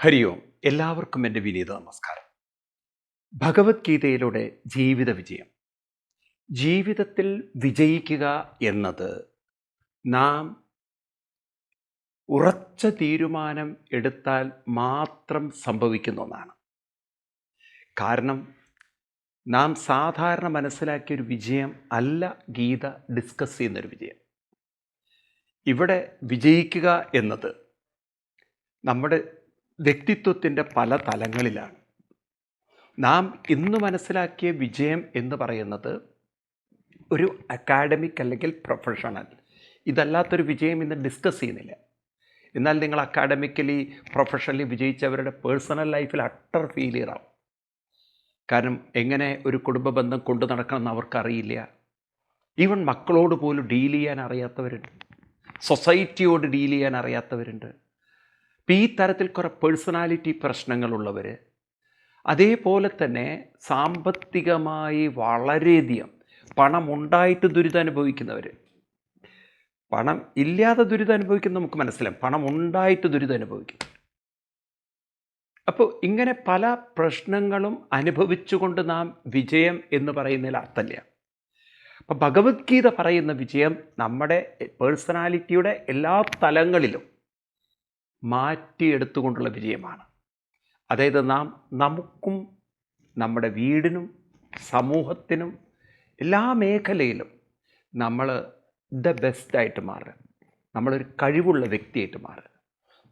ഹരി ഓം. എല്ലാവർക്കും എന്റെ വിനീത നമസ്കാരം. ഭഗവത്ഗീതയിലൂടെ ജീവിത വിജയം. ജീവിതത്തിൽ വിജയിക്കുക എന്നത് നാം ഉറച്ച തീരുമാനം എടുത്താൽ മാത്രം സംഭവിക്കുന്ന ഒന്നാണ്. കാരണം നാം സാധാരണ മനസ്സിലാക്കിയ ഒരു വിജയം അല്ല ഗീത ഡിസ്കസ് ചെയ്യുന്നൊരു വിജയം. ഇവിടെ വിജയിക്കുക എന്നത് നമ്മുടെ വ്യക്തിത്വത്തിന്റെ പല തലങ്ങളിലാണ്. നാം ഇന്ന് മനസ്സിലാക്കിയ വിജയം എന്ന് പറയുന്നത് ഒരു അക്കാഡമിക് അല്ലെങ്കിൽ പ്രൊഫഷണൽ ഇതല്ലാത്തൊരു വിജയം ഇന്ന് ഡിസ്കസ് ചെയ്യുന്നില്ല. എന്നാൽ നിങ്ങൾ അക്കാഡമിക്കലി പ്രൊഫഷണലി വിജയിച്ചവരുടെ പേഴ്സണൽ ലൈഫിൽ അട്ടർ ഫെയിലിയർ ആവും. കാരണം എങ്ങനെ ഒരു കുടുംബ ബന്ധം കൊണ്ടു നടക്കണമെന്ന് അവർക്കറിയില്ല. ഈവൻ മക്കളോട് പോലും ഡീൽ ചെയ്യാൻ അറിയാത്തവരുണ്ട്. സൊസൈറ്റിയോട് ഡീൽ ചെയ്യാൻ അറിയാത്തവരുണ്ട്. ഈ തരത്തിൽ കുറേ പേഴ്സണാലിറ്റി പ്രശ്നങ്ങളുള്ളവർ അതേപോലെ തന്നെ സാമ്പത്തികമായി വളരെയധികം പണമുണ്ടായിട്ട് ദുരിതം അനുഭവിക്കുന്നവർ പണം ഇല്ലാതെ ദുരിതം അനുഭവിക്കുന്ന നമുക്ക് മനസ്സിലാവും പണം ഉണ്ടായിട്ട് ദുരിതം അനുഭവിക്കും. അപ്പോൾ ഇങ്ങനെ പല പ്രശ്നങ്ങളും അനുഭവിച്ചുകൊണ്ട് നാം വിജയം എന്ന് പറയുന്നതിൽ അർത്ഥമില്ല. അപ്പം ഭഗവത്ഗീത പറയുന്ന വിജയം നമ്മുടെ പേഴ്സണാലിറ്റിയുടെ എല്ലാ തലങ്ങളിലും മാറ്റിയെടുത്തുകൊണ്ടുള്ള വിജയമാണ്. അതായത് നാം നമുക്കും നമ്മുടെ വീടിനും സമൂഹത്തിനും എല്ലാ മേഖലയിലും നമ്മൾ ദ ബെസ്റ്റായിട്ട് മാറുക. നമ്മളൊരു കഴിവുള്ള വ്യക്തിയായിട്ട് മാറുക.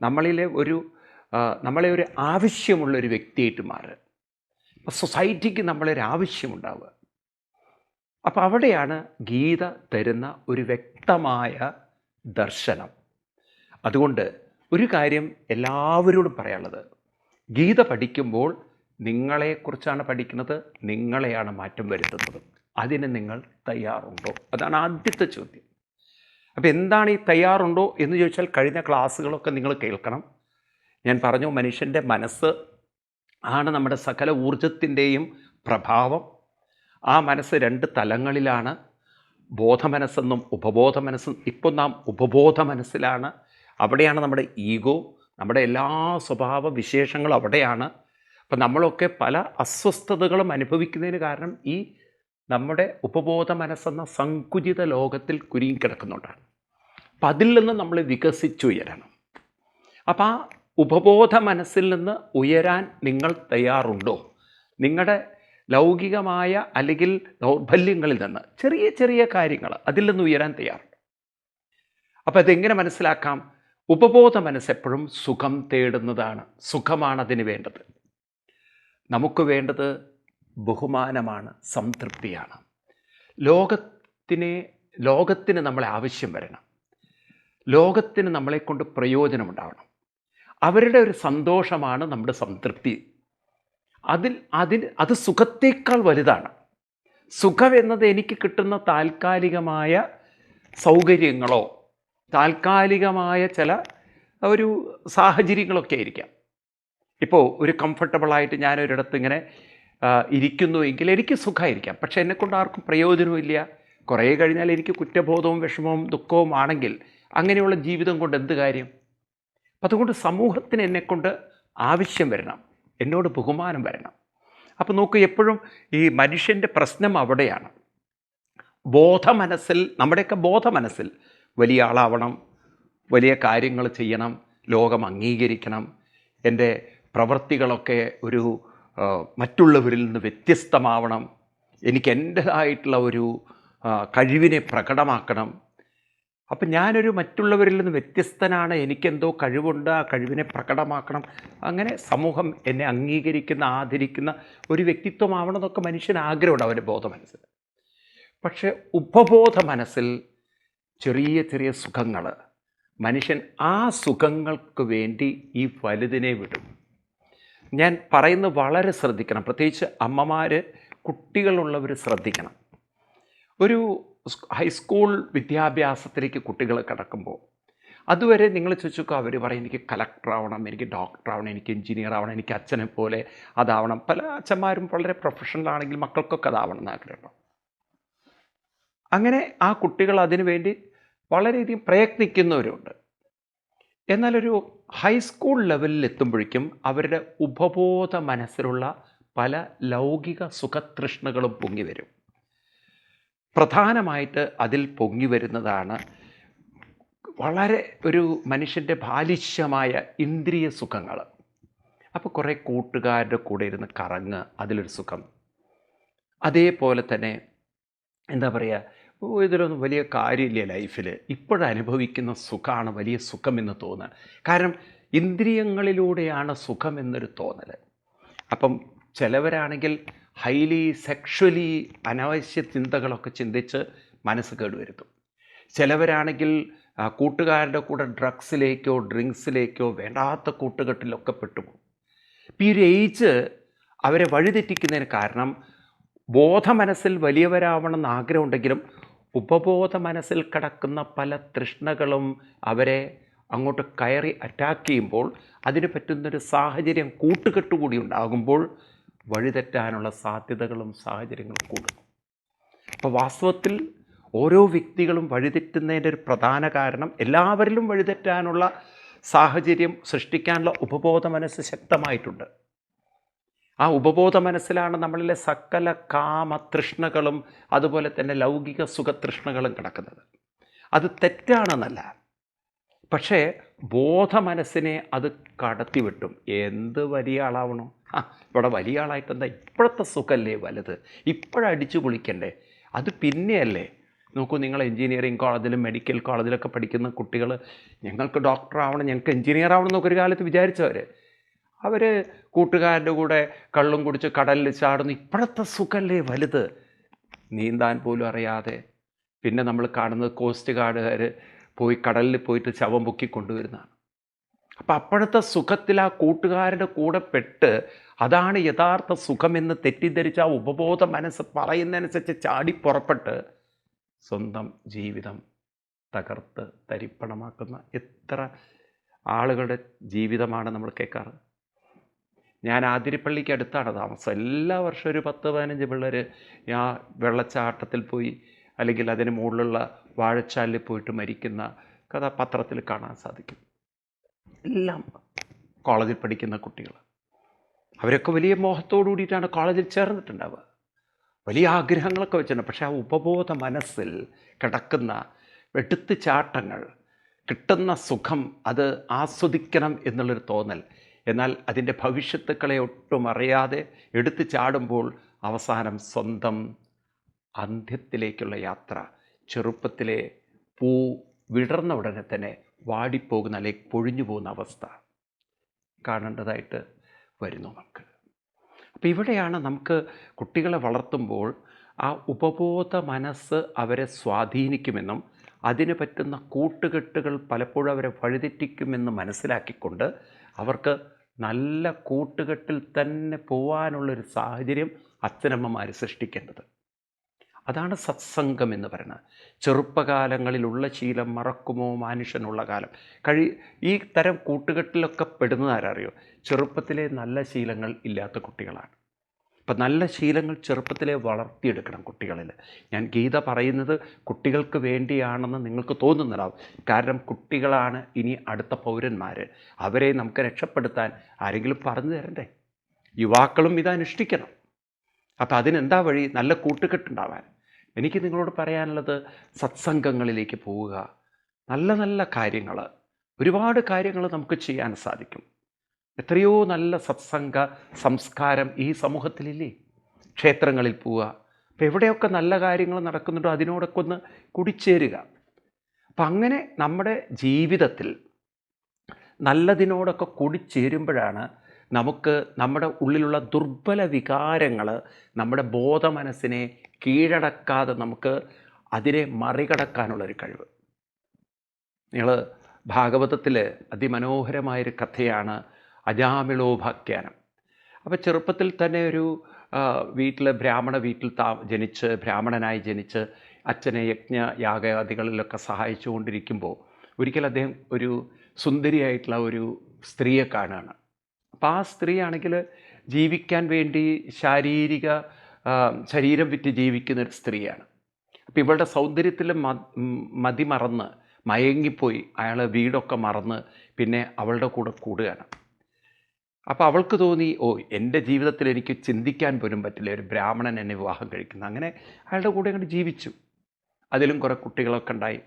നമ്മളിലെ ഒരു നമ്മളെ ഒരു ആവശ്യമുള്ള ഒരു വ്യക്തിയായിട്ട് മാറുക. സൊസൈറ്റിക്ക് നമ്മളൊരു ആവശ്യമുണ്ടാവുക. അപ്പോൾ അവിടെയാണ് ഗീത തരുന്ന ഒരു വ്യക്തമായ ദർശനം. അതുകൊണ്ട് ഒരു കാര്യം എല്ലാവരോടും പറയാനുള്ളത്. ഗീത പഠിക്കുമ്പോൾ നിങ്ങളെക്കുറിച്ചാണ് പഠിക്കുന്നത് നിങ്ങളെയാണ് മാറ്റം വരുത്തുന്നത്. അതിന് നിങ്ങൾ തയ്യാറുണ്ടോ? അതാണ് ആദ്യത്തെ ചോദ്യം. അപ്പോൾ എന്താണ് ഈ തയ്യാറുണ്ടോ എന്ന് ചോദിച്ചാൽ കഴിഞ്ഞ ക്ലാസ്സുകളൊക്കെ നിങ്ങൾ കേൾക്കണം. ഞാൻ പറഞ്ഞു മനുഷ്യന്റെ മനസ്സ് ആണ് നമ്മുടെ സകല ഊർജത്തിന്റെയും പ്രഭാവം. ആ മനസ്സ് രണ്ട് തലങ്ങളിലാണ്. ബോധമനസ്സെന്നും ഉപബോധ മനസ്സും ഇപ്പോൾ നാം ഉപബോധ മനസ്സിലാണ് അവിടെയാണ് നമ്മുടെ ഈഗോ നമ്മുടെ എല്ലാ സ്വഭാവ വിശേഷങ്ങളും അവിടെയാണ്. അപ്പം നമ്മളൊക്കെ പല അസ്വസ്ഥതകളും അനുഭവിക്കുന്നതിന് കാരണം ഈ നമ്മുടെ ഉപബോധ മനസ്സെന്ന സങ്കുചിത ലോകത്തിൽ കുരുങ്ങിക്കിടക്കുന്നുണ്ടാണ് അപ്പം അതിൽ നിന്ന് നമ്മൾ വികസിച്ചുയരണം അപ്പം ആ ഉപബോധ മനസ്സിൽ നിന്ന് ഉയരാൻ നിങ്ങൾ തയ്യാറുണ്ടോ? നിങ്ങളുടെ ലൗകികമായ അല്ലെങ്കിൽ ദൗർബല്യങ്ങളിൽ നിന്ന് ചെറിയ ചെറിയ കാര്യങ്ങൾ അതിൽ നിന്ന് ഉയരാൻ തയ്യാറുണ്ടോ? അപ്പോൾ അതെങ്ങനെ മനസ്സിലാക്കാം? ഉപബോധ മനസ്സെപ്പോഴും സുഖം തേടുന്നതാണ്. സുഖമാണ് അതിന് വേണ്ടത്. നമുക്ക് വേണ്ടത് ബഹുമാനമാണ് സംതൃപ്തിയാണ്. ലോകത്തിനെ ലോകത്തിന് നമ്മളെ ആവശ്യം വരണം. ലോകത്തിന് നമ്മളെക്കൊണ്ട് പ്രയോജനമുണ്ടാവണം. അവരുടെ ഒരു സന്തോഷമാണ് നമ്മുടെ സംതൃപ്തി. അതിൽ അതിന് അത് സുഖത്തേക്കാൾ വലുതാണ്. സുഖം എന്നത് എനിക്ക് കിട്ടുന്ന താൽക്കാലികമായ സൗകര്യങ്ങളോ താൽക്കാലികമായ ചില ഒരു സാഹചര്യങ്ങളൊക്കെ ആയിരിക്കാം. ഇപ്പോൾ ഒരു കംഫർട്ടബിളായിട്ട് ഞാനൊരിടത്ത് ഇങ്ങനെ ഇരിക്കുന്നു ഇരിക്കുന്നുവെങ്കിൽ എനിക്ക് സുഖമായിരിക്കാം. പക്ഷേ എന്നെക്കൊണ്ട് ആർക്കും പ്രയോജനമില്ല കുറേ കഴിഞ്ഞാൽ എനിക്ക് കുറ്റബോധവും വിഷമവും ദുഃഖവും ആണെങ്കിൽ അങ്ങനെയുള്ള ജീവിതം കൊണ്ട് എന്ത് കാര്യം? അപ്പം അതുകൊണ്ട് സമൂഹത്തിന് എന്നെക്കൊണ്ട് ആവശ്യം വരണം. എന്നോട് ബഹുമാനം വരണം. അപ്പോൾ നോക്കൂ എപ്പോഴും ഈ മനുഷ്യന്റെ പ്രശ്നം അവിടെയാണ്. ബോധമനസ്സിൽ നമ്മുടെയൊക്കെ ബോധമനസ്സിൽ വലിയ ആളാവണം വലിയ കാര്യങ്ങൾ ചെയ്യണം ലോകം അംഗീകരിക്കണം. എന്റെ പ്രവൃത്തികളൊക്കെ ഒരു മറ്റുള്ളവരിൽ നിന്ന് വ്യത്യസ്തമാവണം. എനിക്ക് എന്റേതായിട്ടുള്ള ഒരു കഴിവിനെ പ്രകടമാക്കണം. അപ്പം ഞാനൊരു മറ്റുള്ളവരിൽ നിന്ന് വ്യത്യസ്തനാണ്. എനിക്കെന്തോ കഴിവുണ്ട് ആ കഴിവിനെ പ്രകടമാക്കണം. അങ്ങനെ സമൂഹം എന്നെ അംഗീകരിക്കുന്ന ആദരിക്കുന്ന ഒരു വ്യക്തിത്വമാവണം എന്നൊക്കെ മനുഷ്യന് ആഗ്രഹമുണ്ട്. അവന്റെ ബോധ മനസ്സിൽ പക്ഷേ ഉപബോധ മനസ്സിൽ ചെറിയ ചെറിയ സുഖങ്ങൾ മനുഷ്യൻ ആ സുഖങ്ങൾക്ക് വേണ്ടി ഈ വലുതിനെ വിടും. ഞാൻ പറയുന്നത് വളരെ ശ്രദ്ധിക്കണം. പ്രത്യേകിച്ച് അമ്മമാർ കുട്ടികളുള്ളവർ ശ്രദ്ധിക്കണം. ഒരു ഹൈസ്കൂൾ വിദ്യാഭ്യാസത്തിലേക്ക് കുട്ടികൾ കടക്കുമ്പോൾ അതുവരെ നിങ്ങൾ ചോദിച്ചോക്കോ അവർ പറയും എനിക്ക് കലക്ടർ ആവണം എനിക്ക് ഡോക്ടർ ആവണം എനിക്ക് എഞ്ചിനീയർ ആവണം എനിക്ക് അച്ഛനെ പോലെ അതാവണം. പല അച്ഛന്മാരും വളരെ പ്രൊഫഷണൽ ആണെങ്കിൽ മക്കൾക്കൊക്കെ അതാവണം എന്ന് ആഗ്രഹം അങ്ങനെ ആ കുട്ടികൾ അതിനു വേണ്ടി വളരെയധികം പ്രയത്നിക്കുന്നവരുണ്ട്. എന്നാലൊരു ഹൈസ്കൂൾ ലെവലിൽ എത്തുമ്പോഴേക്കും അവരുടെ ഉപബോധ മനസ്സിലുള്ള പല ലൗകിക സുഖതൃഷ്ണകളും പൊങ്ങി വരും. പ്രധാനമായിട്ട് അതിൽ പൊങ്ങി വരുന്നതാണ് വളരെ ഒരു മനുഷ്യന്റെ ബാലിശ്യമായ ഇന്ദ്രിയ സുഖങ്ങൾ. അപ്പോൾ കുറേ കൂട്ടുകാരുടെ കൂടെ ഇരുന്ന് കറങ്ങ് അതിലൊരു സുഖം. അതേപോലെ തന്നെ എന്താ പറയുക ഇതിലൊന്നും വലിയ കാര്യമില്ല ലൈഫിൽ ഇപ്പോഴനുഭവിക്കുന്ന സുഖമാണ് വലിയ സുഖമെന്ന് തോന്നുക കാരണം ഇന്ദ്രിയങ്ങളിലൂടെയാണ് സുഖമെന്നൊരു തോന്നൽ അപ്പം ചിലവരാണെങ്കിൽ ഹൈലി സെക്ഷലി അനാവശ്യ ചിന്തകളൊക്കെ ചിന്തിച്ച് മനസ്സ് കേടുവരുത്തും. ചിലവരാണെങ്കിൽ കൂട്ടുകാരുടെ കൂടെ ഡ്രഗ്സിലേക്കോ ഡ്രിങ്ക്സിലേക്കോ വേണ്ടാത്ത കൂട്ടുകെട്ടിലൊക്കെ പെട്ടുപോകും. ഇപ്പം ഈ ഒരു ഏജ് അവരെ വഴിതെറ്റിക്കുന്നതിന് കാരണം ബോധ മനസ്സിൽ വലിയവരാവണമെന്ന് ആഗ്രഹമുണ്ടെങ്കിലും ഉപബോധ മനസ്സിൽ കിടക്കുന്ന പല തൃഷ്ണകളും അവരെ അങ്ങോട്ട് കയറി അറ്റാക്ക് ചെയ്യുമ്പോൾ അതിന് പറ്റുന്നൊരു സാഹചര്യം കൂട്ടുകെട്ടുകൂടി ഉണ്ടാകുമ്പോൾ വഴിതെറ്റാനുള്ള സാധ്യതകളും സാഹചര്യങ്ങളും കൂടുന്നു. അപ്പോൾ വാസ്തവത്തിൽ ഓരോ വ്യക്തികളും വഴിതെറ്റുന്നതിന്റെ ഒരു പ്രധാന കാരണം എല്ലാവരിലും വഴിതെറ്റാനുള്ള സാഹചര്യം സൃഷ്ടിക്കാനുള്ള ഉപബോധ മനസ്സ് ശക്തമായിട്ടുണ്ട്. ആ ഉപബോധ മനസ്സിലാണ് നമ്മളിലെ സകല കാമതൃഷ്ണകളും അതുപോലെ തന്നെ ലൗകിക സുഖതൃഷ്ണകളും കിടക്കുന്നത്. അത് തെറ്റാണെന്നല്ല. പക്ഷേ ബോധ മനസ്സിനെ അത് കടത്തിവിട്ടും. എന്ത് വലിയ ആളാവണോ? ആ ഇവിടെ വലിയ ആളായിട്ട് എന്താ ഇപ്പോഴത്തെ സുഖമല്ലേ വലുത്. ഇപ്പോഴടിച്ചു പൊളിക്കണ്ടേ? അത് പിന്നെയല്ലേ? നോക്കൂ നിങ്ങൾ എഞ്ചിനീയറിംഗ് കോളേജിലും മെഡിക്കൽ കോളേജിലൊക്കെ പഠിക്കുന്ന കുട്ടികൾ ഞങ്ങൾക്ക് ഡോക്ടർ ആവണം ഞങ്ങൾക്ക് എഞ്ചിനീയർ ആവണം എന്നൊക്കെ ഒരു കാലത്ത് വിചാരിച്ചവർ അവർ കൂട്ടുകാരന്റെ കൂടെ കള്ളും കുടിച്ച് കടലിൽ ചാടുന്നു. ഇപ്പോഴത്തെ സുഖല്ലേ വലുത്? നീന്താൻ പോലും അറിയാതെ. പിന്നെ നമ്മൾ കാണുന്നത് കോസ്റ്റ് ഗാർഡുകാർ പോയി കടലിൽ പോയിട്ട് ശവം പൊക്കി കൊണ്ടുവരുന്നതാണ്. അപ്പം അപ്പോഴത്തെ സുഖത്തിൽ ആ കൂട്ടുകാരുടെ കൂടെ പെട്ട് അതാണ് യഥാർത്ഥ സുഖമെന്ന് തെറ്റിദ്ധരിച്ച ആ ഉപബോധ മനസ്സ് പറയുന്നതനുസരിച്ച് ചാടി പുറപ്പെട്ട് സ്വന്തം ജീവിതം തകർത്ത് തരിപ്പണമാക്കുന്ന എത്ര ആളുകളുടെ ജീവിതമാണ് നമ്മൾ കേൾക്കാറ്? ഞാൻ ആതിരിപ്പള്ളിക്ക് അടുത്താണ് താമസം. എല്ലാ വർഷവും ഒരു പത്ത് പതിനഞ്ച് പിള്ളേർ ആ വെള്ളച്ചാട്ടത്തിൽ പോയി അല്ലെങ്കിൽ അതിന് മുകളിലുള്ള വാഴച്ചാലിൽ പോയിട്ട് മരിക്കുന്ന കഥ പത്രത്തിൽ കാണാൻ സാധിക്കും. എല്ലാം കോളേജിൽ പഠിക്കുന്ന കുട്ടികൾ. അവരൊക്കെ വലിയ മോഹത്തോടു കൂടിയിട്ടാണ് കോളേജിൽ ചേർന്നിട്ടുണ്ടാവുക. വലിയ ആഗ്രഹങ്ങളൊക്കെ വെച്ചിട്ടുണ്ട്. പക്ഷേ ആ ഉപബോധ മനസ്സിൽ കിടക്കുന്ന എടുത്തു ചാട്ടങ്ങൾ കിട്ടുന്ന സുഖം അത് ആസ്വദിക്കണം എന്നുള്ളൊരു തോന്നൽ എന്നാൽ അതിന്റെ ഭവിഷ്യത്തുക്കളെ ഒട്ടും അറിയാതെ എടുത്തു ചാടുമ്പോൾ അവസാനം സ്വന്തം അന്ത്യത്തിലേക്കുള്ള യാത്ര ചെറുപ്പത്തിലെ പൂ വിടർന്ന ഉടനെ തന്നെ വാടിപ്പോകുന്ന അല്ലെങ്കിൽ പൊഴിഞ്ഞു പോകുന്ന അവസ്ഥ കാണേണ്ടതായിട്ട് വരുന്നു നമുക്ക്. അപ്പോൾ ഇവിടെയാണ് നമുക്ക് കുട്ടികളെ വളർത്തുമ്പോൾ ആ ഉപബോധ മനസ്സ് അവരെ സ്വാധീനിക്കുമെന്നും അതിന് പറ്റുന്ന കൂട്ടുകെട്ടുകൾ പലപ്പോഴും അവരെ വഴിതെറ്റിക്കുമെന്ന് മനസ്സിലാക്കിക്കൊണ്ട് അവർക്ക് നല്ല കൂട്ടുകെട്ടിൽ തന്നെ പോവാനുള്ളൊരു സാഹചര്യം അച്ഛനമ്മമാർ സൃഷ്ടിക്കേണ്ടത്. അതാണ് സത്സംഗം എന്ന് പറയുന്നത്. ചെറുപ്പകാലങ്ങളിലുള്ള ശീലം മറക്കുമോ മനുഷ്യനുള്ള കാലം. കഴി ഈ തരം കൂട്ടുകെട്ടിലൊക്കെ പെടുന്നതാരറിയോ? ചെറുപ്പത്തിലെ നല്ല ശീലങ്ങൾ ഇല്ലാത്ത കുട്ടികളാണ്. അപ്പം നല്ല ശീലങ്ങൾ ചെറുപ്പത്തിലെ വളർത്തിയെടുക്കണം കുട്ടികളിൽ ഞാൻ ഗീത പറയുന്നത് കുട്ടികൾക്ക് വേണ്ടിയാണെന്ന് നിങ്ങൾക്ക് തോന്നുന്നുണ്ടാവും കാരണം കുട്ടികളാണ് ഇനി അടുത്ത പൗരന്മാർ അവരെ നമുക്ക് രക്ഷപ്പെടുത്താൻ ആരെങ്കിലും പറഞ്ഞു തരണ്ടേ? യുവാക്കളും ഇത് അനുഷ്ഠിക്കണം. അപ്പോൾ അതിനെന്താ വഴി? നല്ല കൂട്ടുകെട്ടുണ്ടാവാൻ. എനിക്ക് നിങ്ങളോട് പറയാനുള്ളത് സത്സംഗങ്ങളിലേക്ക് പോവുക. നല്ല നല്ല കാര്യങ്ങൾ ഒരുപാട് കാര്യങ്ങൾ നമുക്ക് ചെയ്യാൻ സാധിക്കും. എത്രയോ നല്ല സത്സംഗ സംസ്കാരം ഈ സമൂഹത്തിലില്ലേ? ക്ഷേത്രങ്ങളിൽ പോവുക. അപ്പോൾ എവിടെയൊക്കെ നല്ല കാര്യങ്ങൾ നടക്കുന്നുണ്ടോ അതിനോടൊക്കെ ഒന്ന് കുടിച്ചേരുക. അപ്പം അങ്ങനെ നമ്മുടെ ജീവിതത്തിൽ നല്ലതിനോടൊക്കെ കൂടിച്ചേരുമ്പോഴാണ് നമുക്ക് നമ്മുടെ ഉള്ളിലുള്ള ദുർബല വികാരങ്ങൾ നമ്മുടെ ബോധ മനസ്സിനെ കീഴടക്കാതെ നമുക്ക് അതിനെ മറികടക്കാനുള്ളൊരു കഴിവ്. നിങ്ങൾ ഭാഗവതത്തിൽ അതിമനോഹരമായൊരു കഥയാണ് അജാമിളോപാഖ്യാനം അപ്പോൾ ചെറുപ്പത്തിൽ തന്നെ ഒരു വീട്ടിൽ ബ്രാഹ്മണ വീട്ടിൽ താ ജനിച്ച് ബ്രാഹ്മണനായി ജനിച്ച് അച്ഛനെ യജ്ഞ യാഗാദികളിലൊക്കെ സഹായിച്ചു കൊണ്ടിരിക്കുമ്പോൾ ഒരിക്കൽ അദ്ദേഹം ഒരു സുന്ദരിയായിട്ടുള്ള ഒരു സ്ത്രീയെ കാണുകയാണ് അപ്പോൾ ആ സ്ത്രീയാണെങ്കിൽ ജീവിക്കാൻ വേണ്ടി ശാരീരിക ശരീരം വിറ്റ് ജീവിക്കുന്ന ഒരു സ്ത്രീയാണ്. അപ്പോൾ ഇവളുടെ സൗന്ദര്യത്തിൽ മതി മറന്ന് മയങ്ങിപ്പോയി. അയാൾ വീടൊക്കെ മറന്ന് പിന്നെ അവളുടെ കൂടെ കൂടുകയാണ്. അപ്പോൾ അവൾക്ക് തോന്നി ഓ എന്റെ ജീവിതത്തിൽ എനിക്ക് ചിന്തിക്കാൻ പോലും പറ്റില്ല. ഒരു ബ്രാഹ്മണൻ എന്നെ വിവാഹം കഴിക്കുന്നു. അങ്ങനെ അയാളുടെ കൂടെ അങ്ങോട്ട് ജീവിച്ചു. അതിലും കുറേ കുട്ടികളൊക്കെ ഉണ്ടായി.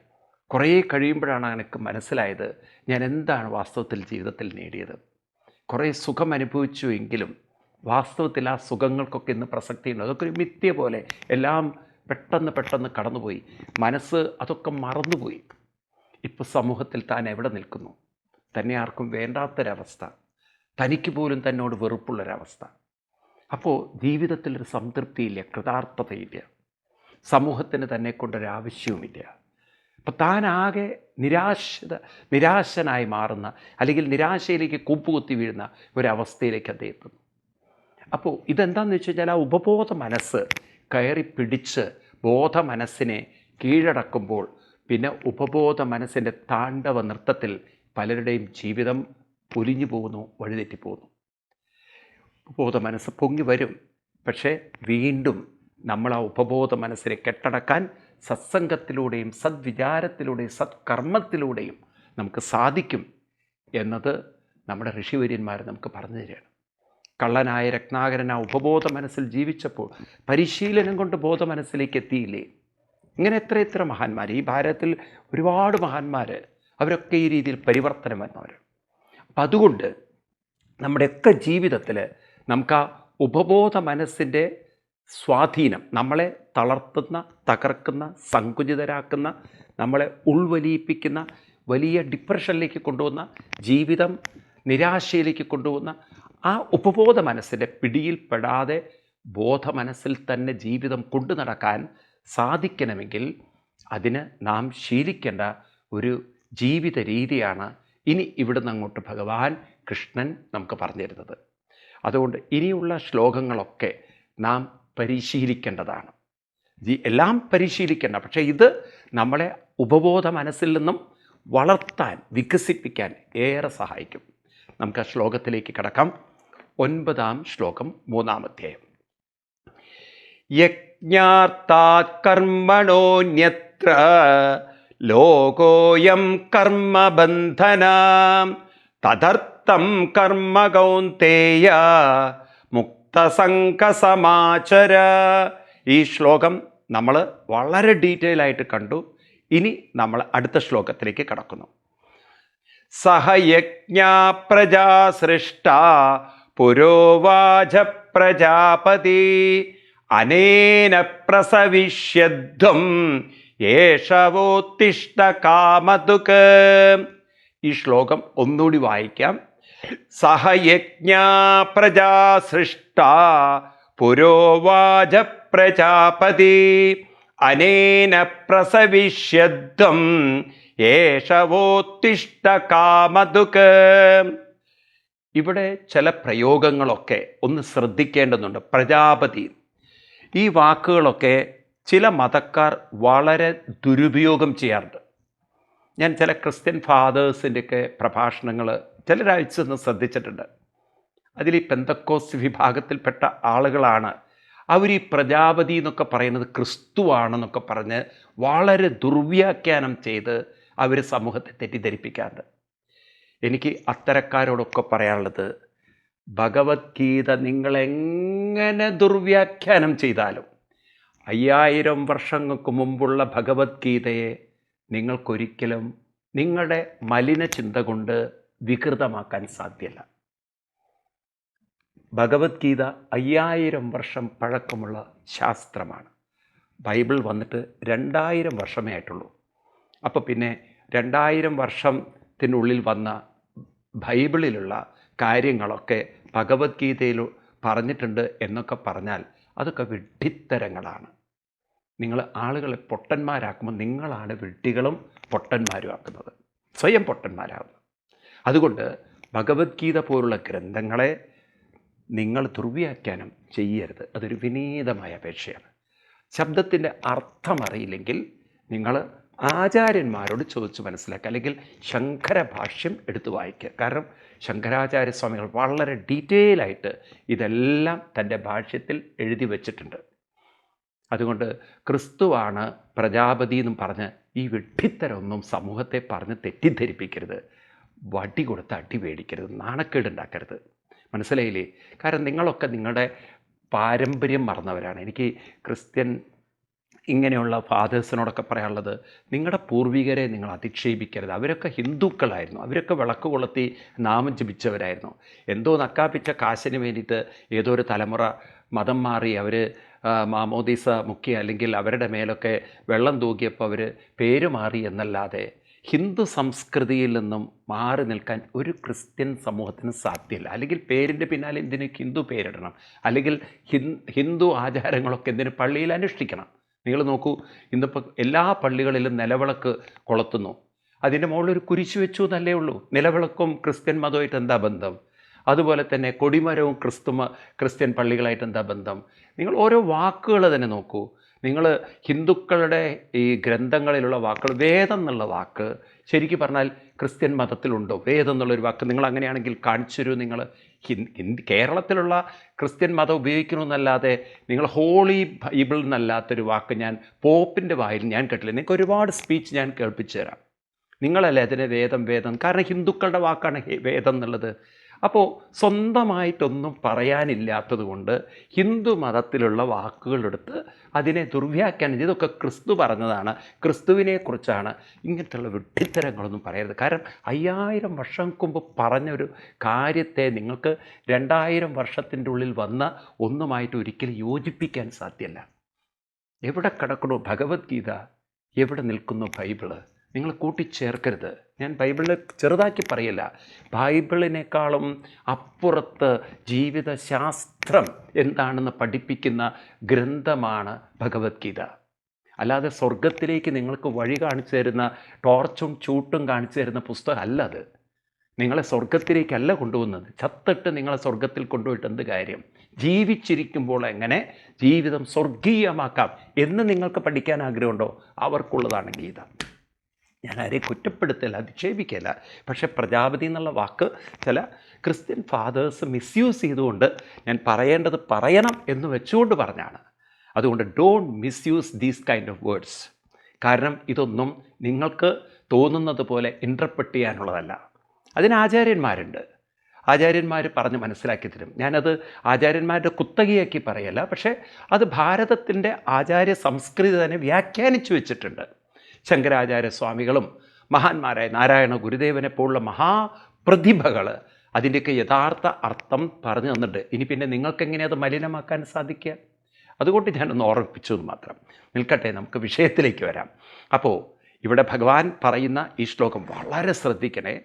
കുറേ കഴിയുമ്പോഴാണ് എനിക്ക് മനസ്സിലായത് ഞാൻ എന്താണ് വാസ്തവത്തിൽ ജീവിതത്തിൽ നേടിയത്. കുറേ സുഖം അനുഭവിച്ചു എങ്കിലും വാസ്തവത്തിൽ ആ സുഖങ്ങൾക്കൊക്കെ ഇന്ന് പ്രസക്തിയുണ്ട്. അതൊക്കെ ഒരു മിഥ്യ പോലെ എല്ലാം പെട്ടെന്ന് പെട്ടെന്ന് കടന്നുപോയി. മനസ്സ് അതൊക്കെ മറന്നുപോയി. ഇപ്പോൾ സമൂഹത്തിൽ താൻ എവിടെ നിൽക്കുന്നു? തന്നെ ആർക്കും വേണ്ടാത്തൊരവസ്ഥ. തനിക്ക് പോലും തന്നോട് വെറുപ്പുള്ളൊരവസ്ഥ. അപ്പോൾ ജീവിതത്തിലൊരു സംതൃപ്തിയില്ല കൃതാർത്ഥതയില്ല. സമൂഹത്തിന് തന്നെ കൊണ്ടൊരാവശ്യവുമില്ല. അപ്പോൾ താനാകെ നിരാശത നിരാശനായി മാറുന്ന അല്ലെങ്കിൽ നിരാശയിലേക്ക് കൂപ്പുകുത്തി വീഴുന്ന ഒരവസ്ഥയിലേക്ക് അദ്ദേഹം എത്തുന്നു. അപ്പോൾ ഇതെന്താണെന്ന് വെച്ച് കഴിഞ്ഞാൽ ആ ഉപബോധ മനസ്സ് കയറി പിടിച്ച് ബോധ മനസ്സിനെ കീഴടക്കുമ്പോൾ പിന്നെ ഉപബോധ മനസ്സിന്റെ താണ്ഡവ നൃത്തത്തിൽ പലരുടെയും ജീവിതം പൊലിഞ്ഞു പോകുന്നു വഴിതെറ്റിപ്പോകുന്നു ഉപബോധ മനസ്സ് പൊങ്ങി വരും. പക്ഷേ വീണ്ടും നമ്മൾ ആ ഉപബോധ മനസ്സിനെ കെട്ടടക്കാൻ സത്സംഗത്തിലൂടെയും സദ്വിചാരത്തിലൂടെയും സത്കർമ്മത്തിലൂടെയും നമുക്ക് സാധിക്കും എന്നത് നമ്മുടെ ഋഷിവര്യന്മാർ നമുക്ക് പറഞ്ഞു തരികയാണ്. കള്ളനായ രത്നാകരൻ ആ ഉപബോധ മനസ്സിൽ ജീവിച്ചപ്പോൾ പരിശീലനം കൊണ്ട് ബോധ മനസ്സിലേക്ക് എത്തിയില്ലേ? ഇങ്ങനെ എത്ര എത്ര മഹാന്മാർ. ഈ ഭാരതത്തിൽ ഒരുപാട് മഹാന്മാർ അവരൊക്കെ ഈ രീതിയിൽ പരിവർത്തനം വന്നവർ അപ്പം അതുകൊണ്ട് നമ്മുടെയൊക്കെ ജീവിതത്തിൽ നമുക്ക് ആ ഉപബോധ മനസ്സിന്റെ സ്വാധീനം നമ്മളെ തളർത്തുന്ന തകർക്കുന്ന സങ്കുചിതരാക്കുന്ന നമ്മളെ ഉൾവലിയിപ്പിക്കുന്ന വലിയ ഡിപ്രഷനിലേക്ക് കൊണ്ടുവന്ന ജീവിതം നിരാശയിലേക്ക് കൊണ്ടുവന്ന ആ ഉപബോധ മനസ്സിന്റെ പിടിയിൽപ്പെടാതെ ബോധ മനസ്സിൽ തന്നെ ജീവിതം കൊണ്ടു നടക്കാൻ സാധിക്കണമെങ്കിൽ അതിന് നാം ശീലിക്കേണ്ട ഒരു ജീവിത രീതിയാണ് ഇനി ഇവിടുന്ന് അങ്ങോട്ട് ഭഗവാൻ കൃഷ്ണൻ നമുക്ക് പറഞ്ഞു തരുന്നത് അതുകൊണ്ട് ഇനിയുള്ള ശ്ലോകങ്ങളൊക്കെ നാം പരിശീലിക്കേണ്ടതാണ്. എല്ലാം പരിശീലിക്കേണ്ട. പക്ഷേ ഇത് നമ്മളെ ഉപബോധ മനസ്സിൽ നിന്നും വളർത്താൻ വികസിപ്പിക്കാൻ ഏറെ സഹായിക്കും. നമുക്ക് ആ ശ്ലോകത്തിലേക്ക് കടക്കാം. ഒൻപതാം ശ്ലോകം മൂന്നാമധ്യായം യജ്ഞാർത്ഥാത് കർമ്മണോന്യത്ര ലോകോയം കർമ്മബന്ധന. തദർത്ഥം കർമ്മ കൗന്തേയ മുക്തസംഘസമാചര. ഈ ശ്ലോകം നമ്മൾ വളരെ ഡീറ്റെയിൽ ആയിട്ട് കണ്ടു. ഇനി നമ്മൾ അടുത്ത ശ്ലോകത്തിലേക്ക് കടക്കുന്നു. സഹയജ്ഞാ പ്രജാ സൃഷ്ട പുരോവാച പ്രജാപതി അനേന പ്രസവിഷ്യധ്വം യേശവോത്തിഷ്ട കാമതുക്. ഈ ശ്ലോകം ഒന്നുകൂടി വായിക്കാം. സഹയജ്ഞ പ്രജാ സൃഷ്ട പുരോവാച പ്രജാപതി അനേന പ്രസവിഷ്യദ്ധം യേശവോത്തിഷ്ട കാമതുക്. ഇവിടെ ചില പ്രയോഗങ്ങളൊക്കെ ഒന്ന് ശ്രദ്ധിക്കേണ്ടതുണ്ട്. പ്രജാപതി ഈ വാക്കുകളൊക്കെ ചില മതക്കാർ വളരെ ദുരുപയോഗം ചെയ്യാറുണ്ട്. ഞാൻ ചില ക്രിസ്ത്യൻ ഫാദേഴ്സിന്റെയൊക്കെ പ്രഭാഷണങ്ങൾ ചിലരാഴ്ച നിന്ന് ശ്രദ്ധിച്ചിട്ടുണ്ട്. അതിൽ ഈ പെന്തക്കോസ് വിഭാഗത്തിൽപ്പെട്ട ആളുകളാണ്. അവർ ഈ പ്രജാപതി എന്നൊക്കെ പറയുന്നത് ക്രിസ്തുവാണെന്നൊക്കെ പറഞ്ഞ് വളരെ ദുർവ്യാഖ്യാനം ചെയ്ത് അവർ സമൂഹത്തെ തെറ്റിദ്ധരിപ്പിക്കാറുണ്ട്. എനിക്ക് അത്തരക്കാരോടൊക്കെ പറയാനുള്ളത് ഭഗവത്ഗീത നിങ്ങളെങ്ങനെ ദുർവ്യാഖ്യാനം ചെയ്താലും അയ്യായിരം വർഷങ്ങൾക്ക് മുമ്പുള്ള ഭഗവത്ഗീതയെ നിങ്ങൾക്കൊരിക്കലും നിങ്ങളുടെ മലിന ചിന്ത കൊണ്ട് വികൃതമാക്കാൻ സാധ്യല്ല. ഭഗവത്ഗീത അയ്യായിരം വർഷം പഴക്കമുള്ള ശാസ്ത്രമാണ്. ബൈബിൾ വന്നിട്ട് രണ്ടായിരം വർഷമേ ആയിട്ടുള്ളൂ. അപ്പോൾ പിന്നെ രണ്ടായിരം വർഷത്തിനുള്ളിൽ വന്ന ബൈബിളിലുള്ള കാര്യങ്ങളൊക്കെ ഭഗവത്ഗീതയിൽ പറഞ്ഞിട്ടുണ്ട് എന്നൊക്കെ പറഞ്ഞാൽ അതൊക്കെ വിഡ്ഢിത്തരങ്ങളാണ്. നിങ്ങൾ ആളുകളെ പൊട്ടന്മാരാക്കുമ്പോൾ നിങ്ങളാണ് വിഡ്ഢികളും പൊട്ടന്മാരും ആക്കുന്നത്. സ്വയം പൊട്ടന്മാരാകുന്നത് അതുകൊണ്ട് ഭഗവത്ഗീത പോലുള്ള ഗ്രന്ഥങ്ങളെ നിങ്ങൾ ദുർവ്യാഖ്യാനം ചെയ്യരുത്. അതൊരു വിനീതമായ അപേക്ഷയാണ്. ശബ്ദത്തിന്റെ അർത്ഥമറിയില്ലെങ്കിൽ നിങ്ങൾ ആചാര്യന്മാരോട് ചോദിച്ച് മനസ്സിലാക്കുക. അല്ലെങ്കിൽ ശങ്കരഭാഷ്യം എടുത്തു വായിക്കുക. കാരണം ശങ്കരാചാര്യ സ്വാമികൾ വളരെ ഡീറ്റെയിൽ ആയിട്ട് ഇതെല്ലാം തന്റെ ഭാഷ്യത്തിൽ എഴുതി വച്ചിട്ടുണ്ട്. അതുകൊണ്ട് ക്രിസ്തുവാണ് പ്രജാപതി എന്നും പറഞ്ഞ് ഈ വിഡ്ഢിത്തരൊന്നും സമൂഹത്തെ പറഞ്ഞ് തെറ്റിദ്ധരിപ്പിക്കരുത്. വടി കൊടുത്ത് അടി മേടിക്കരുത് നാണക്കേടുണ്ടാക്കരുത് മനസ്സിലായില്ലേ? കാരണം നിങ്ങളൊക്കെ നിങ്ങളുടെ പാരമ്പര്യം മറന്നവരാണ്. എനിക്ക് ക്രിസ്ത്യൻ ഇങ്ങനെയുള്ള ഫാദേഴ്സിനോടൊക്കെ പറയാനുള്ളത് നിങ്ങളുടെ പൂർവികരെ നിങ്ങൾ അധിക്ഷേപിക്കരുത്. അവരൊക്കെ ഹിന്ദുക്കളായിരുന്നു. അവരൊക്കെ വിളക്ക് കൊളുത്തി നാമം ജപിച്ചവരായിരുന്നു. എന്തോ നക്കാപ്പിച്ച കാശിന് വേണ്ടിയിട്ട് ഏതോ ഒരു തലമുറ മതം മാറി അവർ മാമോദീസ മുക്കി അല്ലെങ്കിൽ അവരുടെ മേലൊക്കെ വെള്ളം തൂക്കിയപ്പോൾ അവർ പേര് മാറി എന്നല്ലാതെ ഹിന്ദു സംസ്കൃതിയിൽ നിന്നും മാറി നിൽക്കാൻ ഒരു ക്രിസ്ത്യൻ സമൂഹത്തിന് സാധ്യമല്ല അല്ലെങ്കിൽ പേരിന്റെ പിന്നാലെ എന്തിനു ഹിന്ദു പേരിടണം? അല്ലെങ്കിൽ ഹിന്ദു ആചാരങ്ങളൊക്കെ എന്തിനു പള്ളിയിൽ അനുഷ്ഠിക്കണം? നിങ്ങൾ നോക്കൂ ഇന്നിപ്പോൾ എല്ലാ പള്ളികളിലും നിലവിളക്ക് കൊളുത്തുന്നു. അതിന്റെ മുകളിൽ ഒരു കുരിശ് വെച്ചു എന്നല്ലേ ഉള്ളൂ. നിലവിളക്കും ക്രിസ്ത്യൻ മതമായിട്ട് എന്താ ബന്ധം? അതുപോലെ തന്നെ കൊടിമരവും ക്രിസ്തുമ ക്രിസ്ത്യൻ പള്ളികളായിട്ട് എന്താ ബന്ധം? നിങ്ങൾ ഓരോ വാക്കുകൾ തന്നെ നോക്കൂ. നിങ്ങൾ ഹിന്ദുക്കളുടെ ഈ ഗ്രന്ഥങ്ങളിലുള്ള വാക്കുകൾ വേദം എന്നുള്ള വാക്ക് ശരിക്കും പറഞ്ഞാൽ ക്രിസ്ത്യൻ മതത്തിലുണ്ടോ? വേദം എന്നുള്ളൊരു വാക്ക് നിങ്ങൾ അങ്ങനെയാണെങ്കിൽ കാണിച്ചു തരൂ നിങ്ങൾ ഹിന്ദി കേരളത്തിലുള്ള ക്രിസ്ത്യൻ മതം ഉപയോഗിക്കണമെന്നല്ലാതെ നിങ്ങൾ ഹോളി ബൈബിൾ എന്നല്ലാത്തൊരു വാക്ക് ഞാൻ പോപ്പിന്റെ വായിൽ ഞാൻ കേട്ടില്ല. നിങ്ങൾക്ക് ഒരുപാട് സ്പീച്ച് ഞാൻ കേൾപ്പിച്ചു തരാം നിങ്ങളല്ലേ അതിനെ വേദം വേദം. കാരണം ഹിന്ദുക്കളുടെ വാക്കാണ് വേദം എന്നുള്ളത്. അപ്പോൾ സ്വന്തമായിട്ടൊന്നും പറയാനില്ലാത്തത് കൊണ്ട് ഹിന്ദു മതത്തിലുള്ള വാക്കുകളെടുത്ത് അതിനെ ദുർവ്യാഖ്യാനം ഇതൊക്കെ ക്രിസ്തു പറഞ്ഞതാണ്. ക്രിസ്തുവിനെക്കുറിച്ചാണ് ഇങ്ങനത്തെയുള്ള വിഡ്ഢിത്തരങ്ങളൊന്നും പറയരുത്. കാരണം അയ്യായിരം വർഷം മുമ്പ് പറഞ്ഞൊരു കാര്യത്തെ നിങ്ങൾക്ക് രണ്ടായിരം വർഷത്തിന്റെ ഉള്ളിൽ വന്ന ഒന്നുമായിട്ട് ഒരിക്കലും യോജിപ്പിക്കാൻ സാധ്യമല്ല എവിടെ കിടക്കണോ ഭഗവത്ഗീത? എവിടെ നിൽക്കുന്നു ബൈബിൾ? നിങ്ങൾ കൂട്ടിച്ചേർക്കരുത്. ഞാൻ ബൈബിളിൽ ചെറുതാക്കി പറയില്ല. ബൈബിളിനേക്കാളും അപ്പുറത്ത് ജീവിതശാസ്ത്രം എന്താണെന്ന് പഠിപ്പിക്കുന്ന ഗ്രന്ഥമാണ് ഭഗവത്ഗീത. അല്ലാതെ സ്വർഗത്തിലേക്ക് നിങ്ങൾക്ക് വഴി കാണിച്ചു തരുന്ന ടോർച്ചും ചൂട്ടും കാണിച്ചു തരുന്ന പുസ്തകം അല്ല അത്. നിങ്ങളെ സ്വർഗത്തിലേക്കല്ല കൊണ്ടുപോകുന്നത്. ചത്തിട്ട് നിങ്ങളെ സ്വർഗത്തിൽ കൊണ്ടുപോയിട്ട് എന്ത് കാര്യം? ജീവിച്ചിരിക്കുമ്പോൾ എങ്ങനെ ജീവിതം സ്വർഗീയമാക്കാം എന്ന് നിങ്ങൾക്ക് പഠിക്കാൻ ആഗ്രഹമുണ്ടോ? അവർക്കുള്ളതാണ് ഗീത. ഞാൻ ആരെയും കുറ്റപ്പെടുത്തില്ല അധിക്ഷേപിക്കില്ല പക്ഷേ പ്രജാപതി എന്നുള്ള വാക്ക് ചില ക്രിസ്ത്യൻ ഫാദേഴ്സ് മിസ്യൂസ് ചെയ്തുകൊണ്ട് ഞാൻ പറയേണ്ടത് പറയണം എന്ന് വെച്ചുകൊണ്ട് പറഞ്ഞാണ്. അതുകൊണ്ട് don't misuse these kind of words കാരണം ഇതൊന്നും നിങ്ങൾക്ക് തോന്നുന്നത് പോലെ ഇന്റർപ്രറ്റ് ചെയ്യാനുള്ളതല്ല. അതിന് ആചാര്യന്മാരുണ്ട്. ആചാര്യന്മാർ പറഞ്ഞ് മനസ്സിലാക്കി തരും. ഞാനത് ആചാര്യന്മാരുടെ കുത്തകയാക്കി പറയല്ല. പക്ഷേ അത് ഭാരതത്തിന്റെ ആചാര്യ സംസ്കൃതി തന്നെ വ്യാഖ്യാനിച്ചു വെച്ചിട്ടുണ്ട്. ശങ്കരാചാര്യ സ്വാമികളും മഹാന്മാരായ നാരായണ ഗുരുദേവനെ പോലുള്ള മഹാപ്രതിഭകൾ അതിന്റെയൊക്കെ യഥാർത്ഥ അർത്ഥം പറഞ്ഞു തന്നിട്ട് ഇനി പിന്നെ നിങ്ങൾക്ക് അത് മലിനമാക്കാൻ സാധിക്കുക? അതുകൊണ്ട് ഞാനൊന്ന് എന്ന് മാത്രം. നിൽക്കട്ടെ നമുക്ക് വിഷയത്തിലേക്ക് വരാം. അപ്പോൾ ഇവിടെ ഭഗവാൻ പറയുന്ന ഈ ശ്ലോകം വളരെ ശ്രദ്ധിക്കണേ.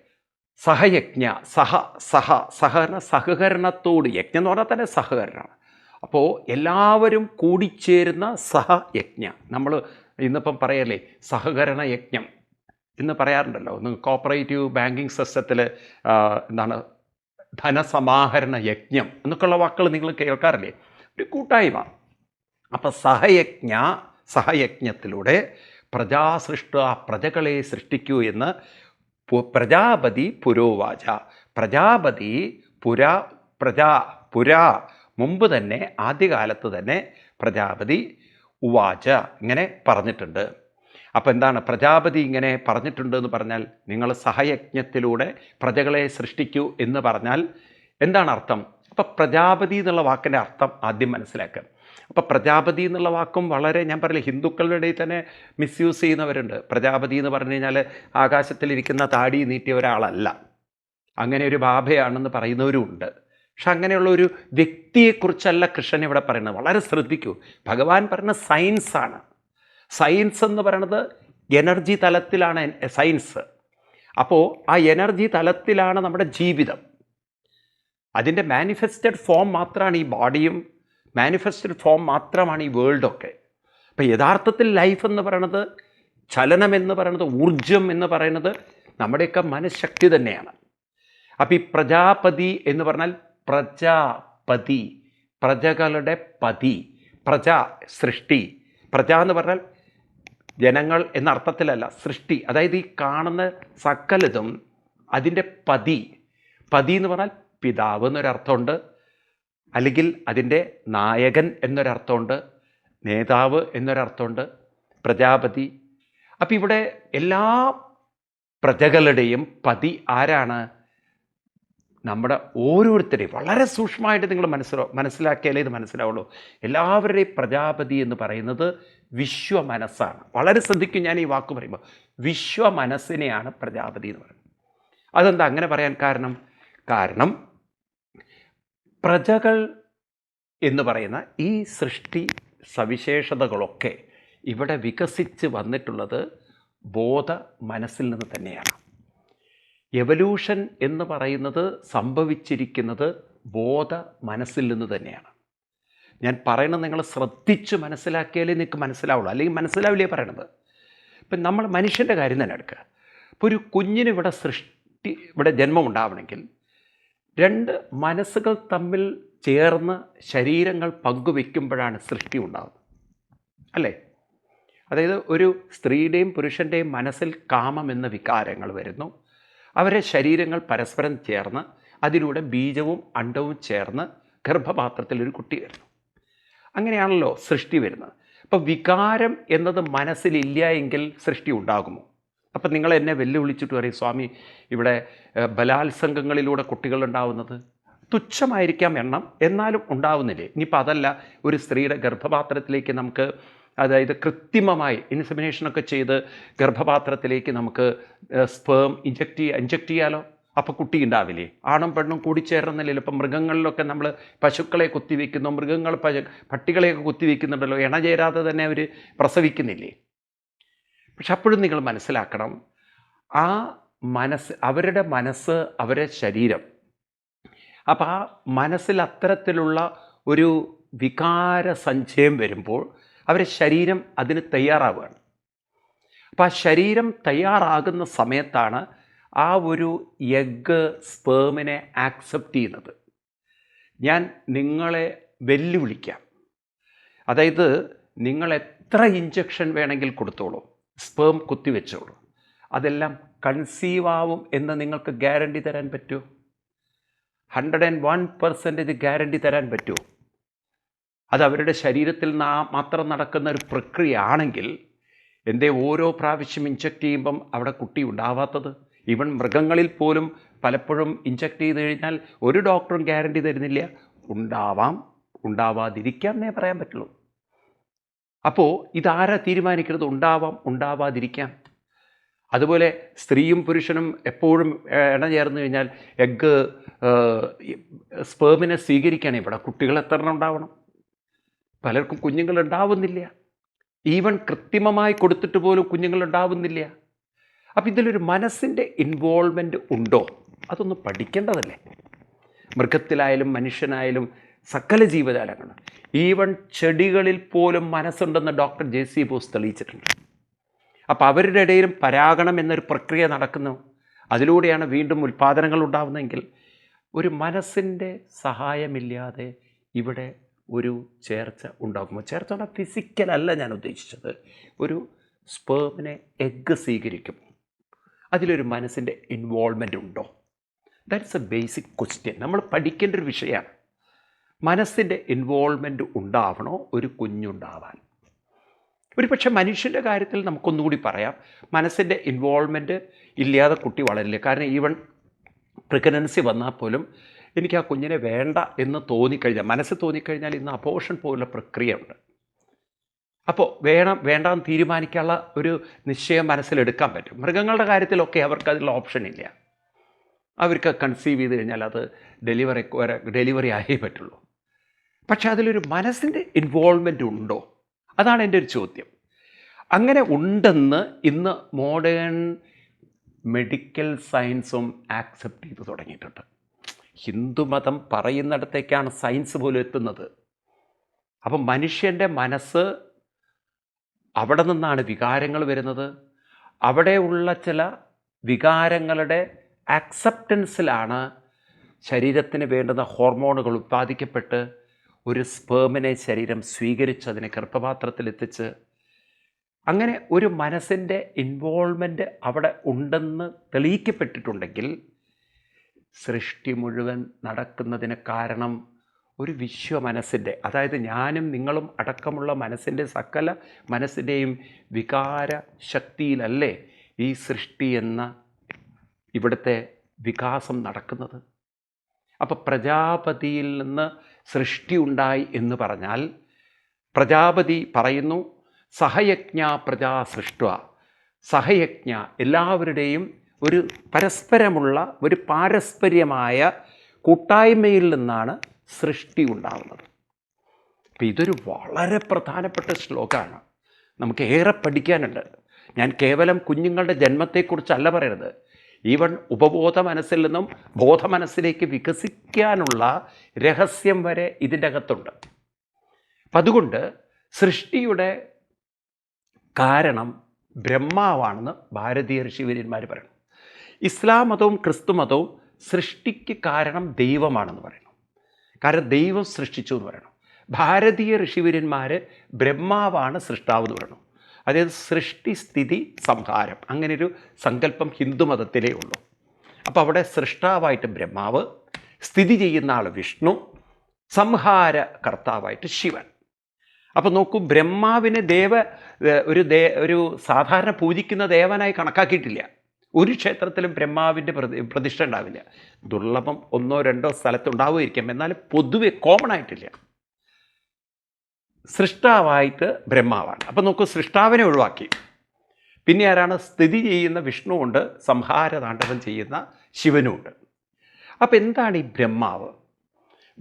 സഹയജ്ഞ സഹ സഹ സഹകരണ സഹകരണത്തോട് യജ്ഞം എന്ന് പറഞ്ഞാൽ തന്നെ സഹകരണമാണ്. അപ്പോൾ എല്ലാവരും കൂടിച്ചേരുന്ന സഹയജ്ഞ. നമ്മൾ ഇന്നിപ്പം പറയല്ലേ സഹകരണ യജ്ഞം. എന്ന് പറയാറുണ്ടല്ലോ കോപ്പറേറ്റീവ് ബാങ്കിങ് സിസ്റ്റത്തിൽ എന്താണ് ധനസമാഹരണ യജ്ഞം എന്നൊക്കെയുള്ള വാക്കുകൾ നിങ്ങൾ കേൾക്കാറില്ലേ? ഒരു കൂട്ടായ്മ. അപ്പം സഹയജ്ഞ സഹയജ്ഞത്തിലൂടെ പ്രജാസൃഷ്ട പ്രജകളെ സൃഷ്ടിക്കൂ എന്ന് പ്രജാപതി പുരോവാച. പ്രജാപതി പുര പ്രജാ പുര മുമ്പ് തന്നെ ആദ്യകാലത്ത് തന്നെ പ്രജാപതി ഉവാച ഇങ്ങനെ പറഞ്ഞിട്ടുണ്ട്. അപ്പോൾ എന്താണ്? പ്രജാപതി ഇങ്ങനെ പറഞ്ഞിട്ടുണ്ട് എന്ന് പറഞ്ഞാൽ നിങ്ങൾ സഹയജ്ഞത്തിലൂടെ പ്രജകളെ സൃഷ്ടിക്കൂ എന്ന് പറഞ്ഞാൽ എന്താണ് അർത്ഥം? അപ്പോൾ പ്രജാപതി എന്നുള്ള വാക്കിന്റെ അർത്ഥം ആദ്യം മനസ്സിലാക്കുക. അപ്പോൾ പ്രജാപതി എന്നുള്ള വാക്കും വളരെ ഞാൻ പറയില്ല ഹിന്ദുക്കളുടെ ഇടയിൽ തന്നെ മിസ്യൂസ് ചെയ്യുന്നവരുണ്ട്. പ്രജാപതി എന്ന് പറഞ്ഞു കഴിഞ്ഞാൽ ആകാശത്തിലിരിക്കുന്ന താടി നീട്ടിയ ഒരാളല്ല. അങ്ങനെ ഒരു ബാബയാണെന്ന് പറയുന്നവരുമുണ്ട്. പക്ഷെ അങ്ങനെയുള്ള ഒരു വ്യക്തിയെക്കുറിച്ചല്ല കൃഷ്ണൻ ഇവിടെ പറയുന്നത്. വളരെ ശ്രദ്ധിക്കൂ. ഭഗവാൻ പറയുന്ന സയൻസാണ് സയൻസ് എന്ന് പറയുന്നത് എനർജി തലത്തിലാണ് സയൻസ് അപ്പോൾ ആ എനർജി തലത്തിലാണ് നമ്മുടെ ജീവിതം. അതിന്റെ മാനിഫെസ്റ്റഡ് ഫോം മാത്രമാണ് ഈ ബോഡിയും മാനിഫെസ്റ്റഡ് ഫോം മാത്രമാണ് ഈ വേൾഡൊക്കെ അപ്പോൾ യഥാർത്ഥത്തിൽ ലൈഫ് എന്ന് പറയുന്നത് ചലനം എന്ന് പറയുന്നത് ഊർജം എന്ന് പറയുന്നത് നമ്മുടെയൊക്കെ മനഃശക്തി തന്നെയാണ്. അപ്പോൾ ഈ പ്രജാപതി എന്ന് പറഞ്ഞാൽ പ്രജാപതി. പ്രജകളുടെ പതി. പ്രജ സൃഷ്ടി. പ്രജ എന്ന് പറഞ്ഞാൽ ജനങ്ങൾ എന്ന അർത്ഥത്തിലല്ല സൃഷ്ടി. അതായത് ഈ കാണുന്ന സകലതും അതിന്റെ പതി. പതി എന്ന് പറഞ്ഞാൽ പിതാവ് എന്നൊരർത്ഥമുണ്ട്. അല്ലെങ്കിൽ അതിന്റെ നായകൻ എന്നൊരർത്ഥമുണ്ട്. നേതാവ് എന്നൊരർത്ഥമുണ്ട്. പ്രജാപതി. അപ്പം ഇവിടെ എല്ലാ പ്രജകളുടെയും പതി ആരാണ്? നമ്മുടെ ഓരോരുത്തരെയും വളരെ സൂക്ഷ്മമായിട്ട് നിങ്ങൾ മനസ്സിലോ മനസ്സിലാക്കിയാലേ ഇത് മനസ്സിലാവുള്ളൂ. എല്ലാവരുടെയും പ്രജാപതി എന്ന് പറയുന്നത് വിശ്വ മനസ്സാണ് വളരെ ശ്രദ്ധിക്കും ഞാൻ ഈ വാക്ക് പറയുമ്പോൾ. വിശ്വ മനസ്സിനെയാണ് പ്രജാപതി എന്ന് പറയുന്നത്. അതെന്താ അങ്ങനെ പറയാൻ കാരണം? കാരണം പ്രജകൾ എന്ന് പറയുന്ന ഈ സൃഷ്ടി സവിശേഷതകളൊക്കെ ഇവിടെ വികസിച്ച് വന്നിട്ടുള്ളത് ബോധ മനസ്സിൽ നിന്ന് തന്നെയാണ്. എവല്യൂഷൻ എന്ന് പറയുന്നത് സംഭവിച്ചിരിക്കുന്നത് ബോധ മനസ്സിൽ നിന്ന് തന്നെയാണ്. ഞാൻ പറയണത് നിങ്ങൾ ശ്രദ്ധിച്ച് മനസ്സിലാക്കിയാലേ നിങ്ങൾക്ക് മനസ്സിലാവുള്ളൂ. അല്ലെങ്കിൽ മനസ്സിലാവില്ലേ പറയണത്? ഇപ്പം നമ്മൾ മനുഷ്യന്റെ കാര്യം തന്നെ എടുക്കുക. ഇപ്പോൾ ഒരു കുഞ്ഞിന് ഇവിടെ സൃഷ്ടി ഇവിടെ ജന്മം ഉണ്ടാവണമെങ്കിൽ രണ്ട് മനസ്സുകൾ തമ്മിൽ ചേർന്ന് ശരീരങ്ങൾ പങ്കുവെക്കുമ്പോഴാണ് സൃഷ്ടി ഉണ്ടാകുന്നത് അല്ലേ? അതായത് ഒരു സ്ത്രീയുടെയും പുരുഷന്റെയും മനസ്സിൽ കാമം എന്ന വികാരങ്ങൾ വരുന്നു. അവരെ ശരീരങ്ങൾ പരസ്പരം ചേർന്ന് അതിലൂടെ ബീജവും അണ്ടവും ചേർന്ന് ഗർഭപാത്രത്തിൽ ഒരു കുട്ടി വരുന്നു. അങ്ങനെയാണല്ലോ സൃഷ്ടി വരുന്നത്. അപ്പോൾ വികാരം എന്നത് മനസ്സിലില്ല എങ്കിൽ സൃഷ്ടി ഉണ്ടാകുമോ? അപ്പം നിങ്ങൾ എന്നെ വെല്ലുവിളിച്ചിട്ട് പറയും സ്വാമി ഇവിടെ ബലാത്സംഗങ്ങളിലൂടെ കുട്ടികൾ ഉണ്ടാവുന്നത് തുച്ഛമായിരിക്കാം എണ്ണം. എന്നാലും ഉണ്ടാവുന്നില്ലേ? ഇനിയിപ്പോൾ അതല്ല ഒരു സ്ത്രീയുടെ ഗർഭപാത്രത്തിലേക്ക് നമുക്ക് അതായത് കൃത്രിമമായി ഇൻസെമിനേഷനൊക്കെ ചെയ്ത് ഗർഭപാത്രത്തിലേക്ക് നമുക്ക് സ്പേം ഇഞ്ചക്ട് ചെയ്യുക ഇഞ്ചക്ട് ചെയ്യാലോ? അപ്പോൾ കുട്ടി ഉണ്ടാവില്ലേ? ആണും പെണ്ണും കൂടിച്ചേർന്നില്ലല്ലോ ഇപ്പം മൃഗങ്ങളിലൊക്കെ നമ്മൾ പശുക്കളെ കുത്തിവെക്കുന്നു മൃഗങ്ങൾ പശു പട്ടികളെയൊക്കെ കുത്തിവെക്കുന്നുണ്ടല്ലോ. ഇണ ചേരാതെ തന്നെ അവർ പ്രസവിക്കുന്നില്ലേ? പക്ഷെ അപ്പോഴും നിങ്ങൾ മനസ്സിലാക്കണം ആ മനസ്സ് അവരുടെ മനസ്സ് അവരുടെ ശരീരം അപ്പോൾ ആ മനസ്സിൽ അത്തരത്തിലുള്ള ഒരു വികാര സഞ്ചയം വരുമ്പോൾ അവരുടെ ശരീരം അതിന് തയ്യാറാവുകയാണ്. അപ്പോൾ ആ ശരീരം തയ്യാറാകുന്ന സമയത്താണ് ആ ഒരു എഗ് സ്പേമിനെ ആക്സെപ്റ്റ് ചെയ്യുന്നത്. ഞാൻ നിങ്ങളെ വെല്ലുവിളിക്കാം. അതായത് നിങ്ങൾ എത്ര ഇഞ്ചക്ഷൻ വേണമെങ്കിൽ കൊടുത്തോളൂ. സ്പേം കുത്തിവെച്ചോളൂ അതെല്ലാം കൺസീവ് ആവും എന്ന് നിങ്ങൾക്ക് ഗ്യാരണ്ടി തരാൻ പറ്റുമോ hundred and one percentage guarantee തരാൻ പറ്റുമോ അത് അവരുടെ ശരീരത്തിൽ മാത്രം നടക്കുന്ന ഒരു പ്രക്രിയ ആണെങ്കിൽ എന്തേ ഓരോ പ്രാവശ്യം ഇഞ്ചക്ട് ചെയ്യുമ്പം അവിടെ കുട്ടി ഉണ്ടാവാത്തത്? ഈവൻ മൃഗങ്ങളിൽ പോലും പലപ്പോഴും ഇഞ്ചക്ട് ചെയ്ത് കഴിഞ്ഞാൽ ഒരു ഡോക്ടറും ഗ്യാരണ്ടി തരുന്നില്ല. ഉണ്ടാവാം ഉണ്ടാവാതിരിക്കാം എന്നേ പറയാൻ പറ്റുള്ളൂ. അപ്പോൾ ഇതാരാ തീരുമാനിക്കുന്നത്? ഉണ്ടാവാം ഉണ്ടാവാതിരിക്കാം. അതുപോലെ സ്ത്രീയും പുരുഷനും എപ്പോഴും ഏഹ്, ഇണ ചേർന്ന് കഴിഞ്ഞാൽ എഗ്ഗ് സ്പേമിനെ സ്വീകരിക്കണം ഇവിടെ. കുട്ടികൾ എത്ര ഉണ്ടാവണം? പലർക്കും കുഞ്ഞുങ്ങൾ ഉണ്ടാവുന്നില്ല ഈവൻ കൃത്രിമമായി കൊടുത്തിട്ട് പോലും കുഞ്ഞുങ്ങൾ ഉണ്ടാവുന്നില്ല അപ്പം ഇതിലൊരു മനസ്സിന്റെ ഇൻവോൾവ്മെന്റ് ഉണ്ടോ? അതൊന്ന് പഠിക്കേണ്ടതല്ലേ? മൃഗത്തിലായാലും മനുഷ്യനായാലും സകല ജീവജാലങ്ങളും. ഈവൻ ചെടികളിൽ പോലും മനസ്സുണ്ടെന്ന് ഡോക്ടർ ജെ സി ബോസ് തെളിയിച്ചിട്ടുണ്ട്. അപ്പോൾ അവരുടെ ഇടയിലും പരാഗണം എന്നൊരു പ്രക്രിയ നടക്കുന്നു. അതിലൂടെയാണ് വീണ്ടും ഉൽപ്പാദനങ്ങൾ ഉണ്ടാവുന്നതെങ്കിൽ ഒരു മനസ്സിന്റെ സഹായമില്ലാതെ ഇവിടെ ഒരു ചേർച്ച ഉണ്ടാക്കുമ്പോൾ ചേർച്ച പറഞ്ഞാൽ ഫിസിക്കലല്ല ഞാൻ ഉദ്ദേശിച്ചത്. ഒരു സ്പേമിനെ എഗ്ഗ് സ്വീകരിക്കും. അതിലൊരു മനസ്സിന്റെ ഇൻവോൾവ്മെന്റ് ഉണ്ടോ? ദാറ്റ്സ് എ ബേസിക് ക്വസ്റ്റ്യൻ നമ്മൾ പഠിക്കേണ്ട ഒരു വിഷയമാണ്. മനസ്സിന്റെ ഇൻവോൾവ്മെന്റ് ഉണ്ടാവണോ? ഒരു കുഞ്ഞുണ്ടാവാൻ. ഒരു പക്ഷേ മനുഷ്യന്റെ കാര്യത്തിൽ നമുക്കൊന്നുകൂടി പറയാം. മനസ്സിന്റെ ഇൻവോൾവ്മെന്റ് ഇല്ലാതെ കുട്ടി വളരില്ല. കാരണം ഈവൺ പ്രഗ്നൻസി വന്നാൽ പോലും എനിക്ക് ആ കുഞ്ഞിനെ വേണ്ട എന്ന് തോന്നിക്കഴിഞ്ഞാൽ മനസ്സ് തോന്നിക്കഴിഞ്ഞാൽ ഇന്ന് അപോഷൻ പോലുള്ള പ്രക്രിയ ഉണ്ട് അപ്പോൾ വേണം വേണ്ടാന്ന് തീരുമാനിക്കാനുള്ള ഒരു നിശ്ചയം മനസ്സിലെടുക്കാൻ പറ്റും. മൃഗങ്ങളുടെ കാര്യത്തിലൊക്കെ അവർക്ക് അതിലുള്ള ഓപ്ഷൻ ഇല്ല. അവർക്ക് കൺസീവ് ചെയ്ത് കഴിഞ്ഞാൽ അത് ഡെലിവറി വരെ ഡെലിവറി ആയേ പറ്റുള്ളൂ. പക്ഷെ അതിലൊരു മനസ്സിന്റെ ഇൻവോൾവ്മെന്റ് ഉണ്ടോ? അതാണ് എന്റെ ഒരു ചോദ്യം. അങ്ങനെ ഉണ്ടെന്ന് ഇന്ന് മോഡേൺ മെഡിക്കൽ സയൻസും ആക്സെപ്റ്റ് ചെയ്ത് തുടങ്ങിയിട്ടുണ്ട്. ഹിന്ദുമതം പറയുന്നിടത്തേക്കാണ് സയൻസ് പോലും എത്തുന്നത്. അപ്പം മനുഷ്യന്റെ മനസ്സ് അവിടെ നിന്നാണ് വികാരങ്ങൾ വരുന്നത്. അവിടെയുള്ള ചില വികാരങ്ങളുടെ ആക്സെപ്റ്റൻസിലാണ് ശരീരത്തിന് വേണ്ടുന്ന ഹോർമോണുകൾ ഉത്പാദിക്കപ്പെട്ട് ഒരു സ്പേമിനെ ശരീരം സ്വീകരിച്ച് അതിനെ ഗർഭപാത്രത്തിലെത്തിച്ച് അങ്ങനെ ഒരു മനസ്സിന്റെ ഇൻവോൾവ്മെന്റ് അവിടെ ഉണ്ടെന്ന് തെളിയിക്കപ്പെട്ടിട്ടുണ്ടെങ്കിൽ സൃഷ്ടി മുഴുവൻ നടക്കുന്നതിന് കാരണം ഒരു വിശ്വ മനസ്സിന്റെ അതായത് ഞാനും നിങ്ങളും അടക്കമുള്ള മനസ്സിന്റെ സകല മനസ്സിന്റെയും വികാര ശക്തിയിലല്ലേ ഈ സൃഷ്ടി എന്ന ഇവിടുത്തെ വികാസം നടക്കുന്നത്? അപ്പോൾ പ്രജാപതിയിൽ നിന്ന് സൃഷ്ടി ഉണ്ടായി എന്ന് പറഞ്ഞാൽ പ്രജാപതി പറയുന്നു സഹയജ്ഞ പ്രജാ സൃഷ്ട സഹയജ്ഞ എല്ലാവരുടെയും ഒരു പരസ്പരമുള്ള ഒരു പാരസ്പര്യമായ കൂട്ടായ്മയിൽ നിന്നാണ് സൃഷ്ടി ഉണ്ടാകുന്നത് അപ്പം ഇതൊരു വളരെ പ്രധാനപ്പെട്ട ശ്ലോകമാണ്. നമുക്ക് ഏറെ പഠിക്കാനുണ്ട്. ഞാൻ കേവലം കുഞ്ഞുങ്ങളുടെ ജന്മത്തെക്കുറിച്ചല്ല പറയുന്നത് ഈവൻ ഉപബോധ മനസ്സിൽ നിന്നും ബോധ മനസ്സിലേക്ക് വികസിക്കാനുള്ള രഹസ്യം വരെ ഇതിന്റെ അകത്തുണ്ട്. അപ്പം അതുകൊണ്ട് സൃഷ്ടിയുടെ കാരണം ബ്രഹ്മാവാണെന്ന് ഭാരതീയ ഋഷിവര്യന്മാർ പറയുന്നു ഇസ്ലാം മതവും ക്രിസ്തു മതവും സൃഷ്ടിക്ക് കാരണം ദൈവമാണെന്ന് പറയുന്നു കാരണം ദൈവം സൃഷ്ടിച്ചു എന്ന് പറയണം. ഭാരതീയ ഋഷിവര്യന്മാർ ബ്രഹ്മാവാണ് സൃഷ്ടാവ് എന്ന് പറയുന്നു അതായത് സൃഷ്ടി സ്ഥിതി സംഹാരം. അങ്ങനെയൊരു സങ്കല്പം ഹിന്ദുമതത്തിലേ ഉള്ളൂ. അപ്പോൾ അവിടെ സൃഷ്ടാവായിട്ട് ബ്രഹ്മാവ് സ്ഥിതി ചെയ്യുന്ന ആൾ വിഷ്ണു സംഹാര കർത്താവായിട്ട് ശിവൻ. അപ്പോൾ നോക്കൂ ബ്രഹ്മാവിനെ ദേവ ഒരു ദേ ഒരു സാധാരണ പൂജിക്കുന്ന ദേവനായി കണക്കാക്കിയിട്ടില്ല. ഒരു ക്ഷേത്രത്തിലും ബ്രഹ്മാവിന്റെ പ്രതി പ്രതിഷ്ഠ ഉണ്ടാവില്ല. ദുർലഭം ഒന്നോ രണ്ടോ സ്ഥലത്തുണ്ടാവുമായിരിക്കാം. എന്നാൽ പൊതുവെ കോമൺ ആയിട്ടില്ല. സൃഷ്ടാവായിട്ട് ബ്രഹ്മാവാണ്. അപ്പോൾ നോക്കൂ സൃഷ്ടാവിനെ ഒഴിവാക്കി. പിന്നെ ആരാണ്? സ്ഥിതി ചെയ്യുന്ന വിഷ്ണുവുണ്ട് സംഹാര താണ്ഡവം ചെയ്യുന്ന ശിവനുമുണ്ട്. അപ്പോൾ എന്താണ് ഈ ബ്രഹ്മാവ്?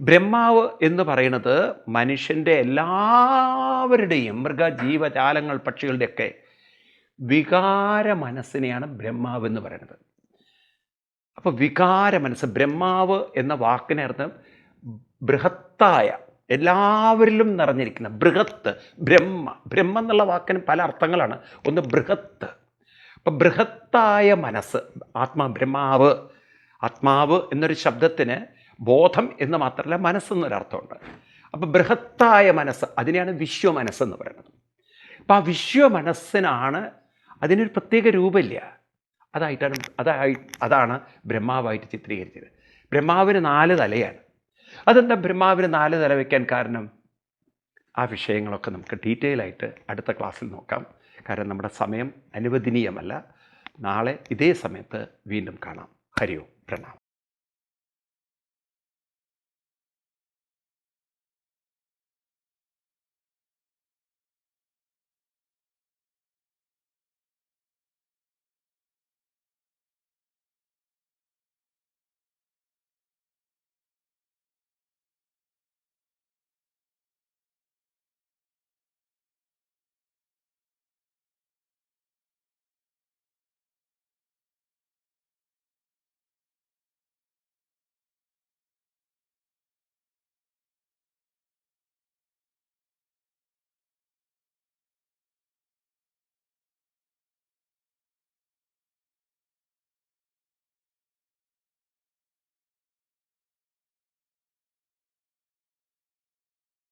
ബ്രഹ്മാവ് എന്ന് പറയുന്നത് മനുഷ്യന്റെ എല്ലാവരുടെയും മൃഗ ജീവജാലങ്ങൾ പക്ഷികളുടെയൊക്കെ വികാര മനസ്സിനെയാണ് ബ്രഹ്മാവ് എന്ന് പറയുന്നത്. അപ്പോൾ വികാര മനസ്സ് ബ്രഹ്മാവ് എന്ന വാക്കിനർത്ഥം ബൃഹത്തായ എല്ലാവരിലും നിറഞ്ഞിരിക്കുന്ന ബൃഹത്ത് ബ്രഹ്മ. ബ്രഹ്മ എന്നുള്ള വാക്കിന് പല അർത്ഥങ്ങളാണ്. ഒന്ന് ബൃഹത്ത്. അപ്പം ബൃഹത്തായ മനസ്സ് ആത്മാ ബ്രഹ്മാവ് ആത്മാവ് എന്നൊരു ശബ്ദത്തിന് ബോധം എന്ന് മാത്രമല്ല മനസ്സെന്നൊരർത്ഥമുണ്ട് അപ്പോൾ ബൃഹത്തായ മനസ്സ് അതിനെയാണ് വിശ്വ മനസ്സെന്ന് പറയുന്നത്. അപ്പോൾ ആ വിശ്വ മനസ്സിനാണ് അതിനൊരു പ്രത്യേക രൂപമില്ല. അതായിട്ടാണ് അതായി അതാണ് ബ്രഹ്മാവായിട്ട് ചിത്രീകരിച്ചത്. ബ്രഹ്മാവിന് നാല് തലയാണ്. അതെന്താ ബ്രഹ്മാവിന് നാല് തല വയ്ക്കാൻ കാരണം? ആ വിഷയങ്ങളൊക്കെ നമുക്ക് ഡീറ്റെയിൽ ആയിട്ട് അടുത്ത ക്ലാസ്സിൽ നോക്കാം. കാരണം നമ്മുടെ സമയം അനുവദനീയമല്ല. നാളെ ഇതേ സമയത്ത് വീണ്ടും കാണാം. ഹരിയോ പ്രണാം